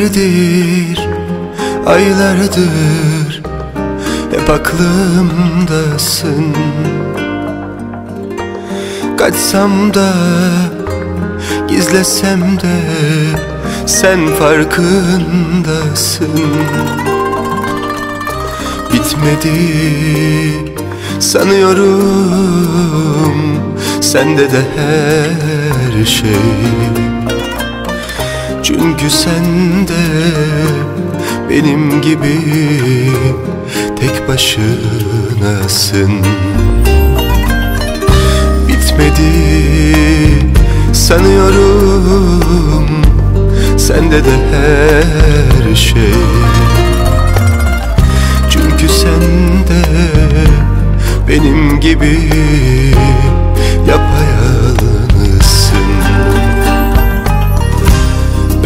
Günlerdir, aylardır Hep aklımdasın. Kaçsam da, gizlesem de Sen farkındasın. Bitmedi sanıyorum Sende de her şey çünkü sen de benim gibi tek başınasın. Bitmedi sanıyorum sende de her şey. Çünkü sen de benim gibi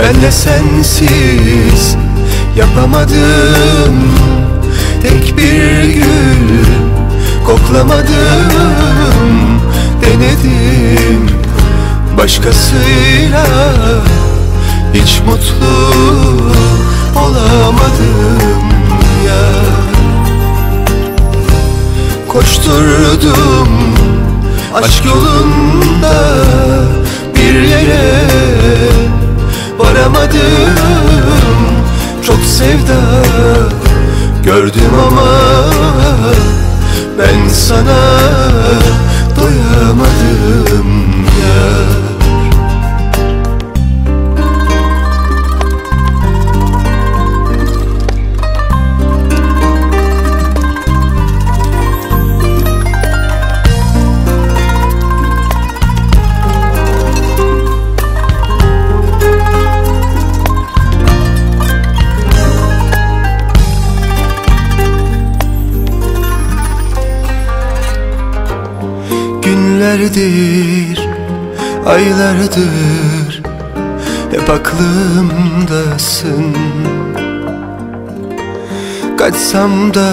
ben de sensiz yapamadım. Tek bir gül koklamadım. Denedim başkasıyla. Hiç mutlu olamadım ya. Koşturdum aşk yolunda varamadım Çok sevda gördüm ama Ben sana doyamadım Günlerdir, aylardır Hep aklımdasın. Kaçsam da,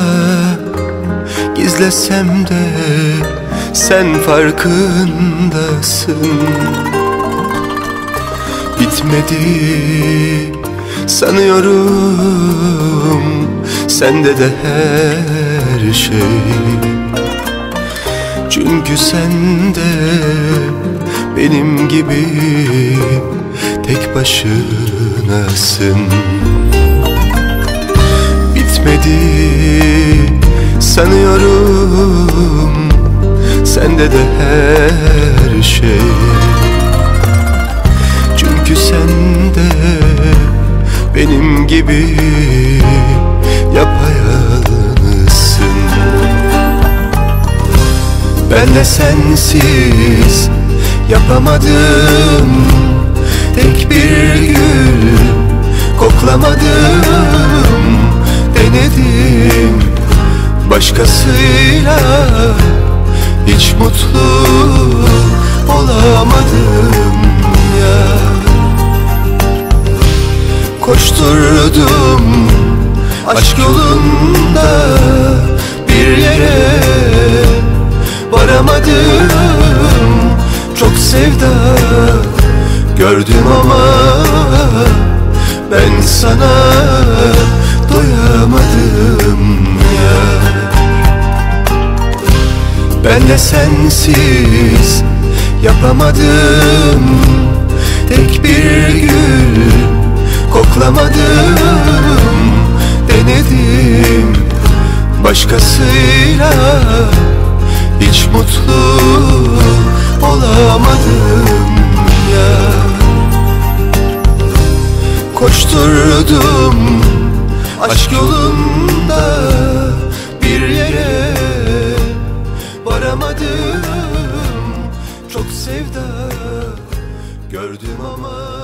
gizlesem de Sen farkındasın. Bitmedi sanıyorum Sende de her şey çünkü sen de benim gibi tek başınasın. Bitmedi sanıyorum sende de her şey. Çünkü sen de benim gibi ben de sensiz yapamadım. Tek bir gül koklamadım. Denedim başkasıyla. Hiç mutlu olamadım ya. Koşturdum aşk yolunda bir yere varamadım. Çok sevda gördüm ama Ben sana doyamadım ya. Ben de sensiz yapamadım. Tek bir gül koklamadım. Denedim başkasıyla hiç mutlu olamadım ya. Koşturdum aşk yolunda bir yere varamadım. Çok sevda gördüm ama